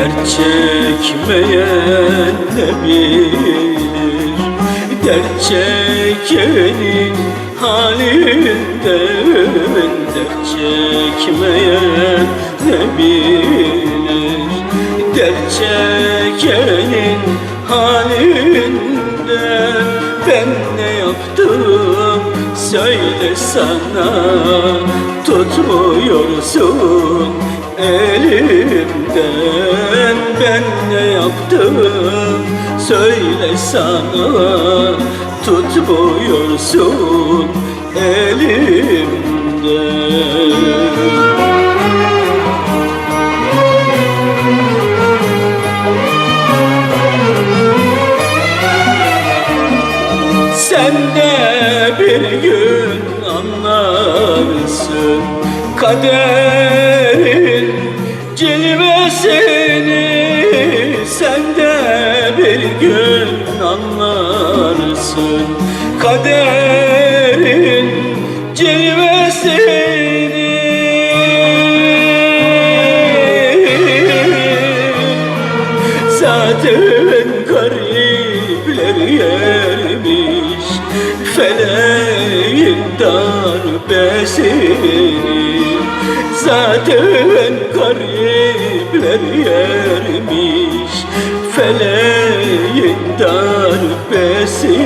Dert çekmeyen ne bilir? Dert çekenin halinden Dert çekmeyen ne bilir? Dert çekenin halinden Ben ne yaptım? Söyle sana Tutmuyorsun elimden. Ben ne yaptım? Söyle sana Tutmuyorsun elimden. Sen de bir gün anlarsın. Kaderin cilvesini Sen de bir gün anlarsın. Kaderin cilvesini Zaten Feleğin darbesini Zaten garipler yermiş. Feleğin darbesini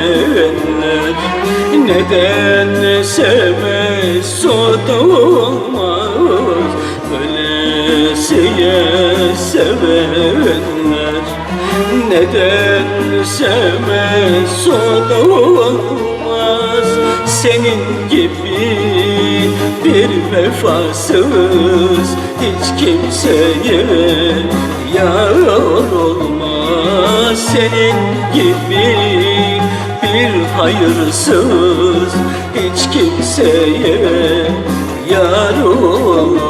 sevenler Neden sevmez o da olmaz Ölesiye sevenler? Neden sevmez o da olmaz Senin gibi bir vefasız Hiç kimseye yar olmaz. Senin gibi hayırsız Hiç kimseye yar olmaz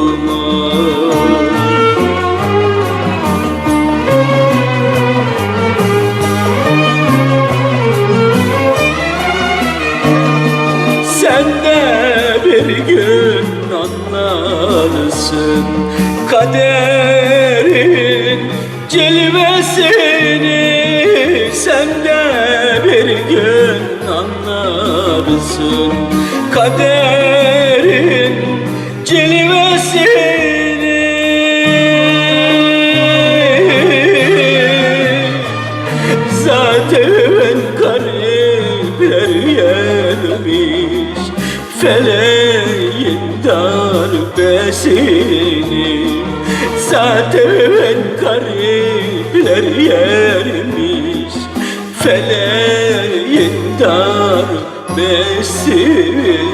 Sen de bir gün anlarsın kaderin cilvesini. Sen de bir gün anlarsın kaderin cilvesini. Zaten garipler yermiş Feleğin darbesini. Zaten garipler yermiş Feleğin darbesini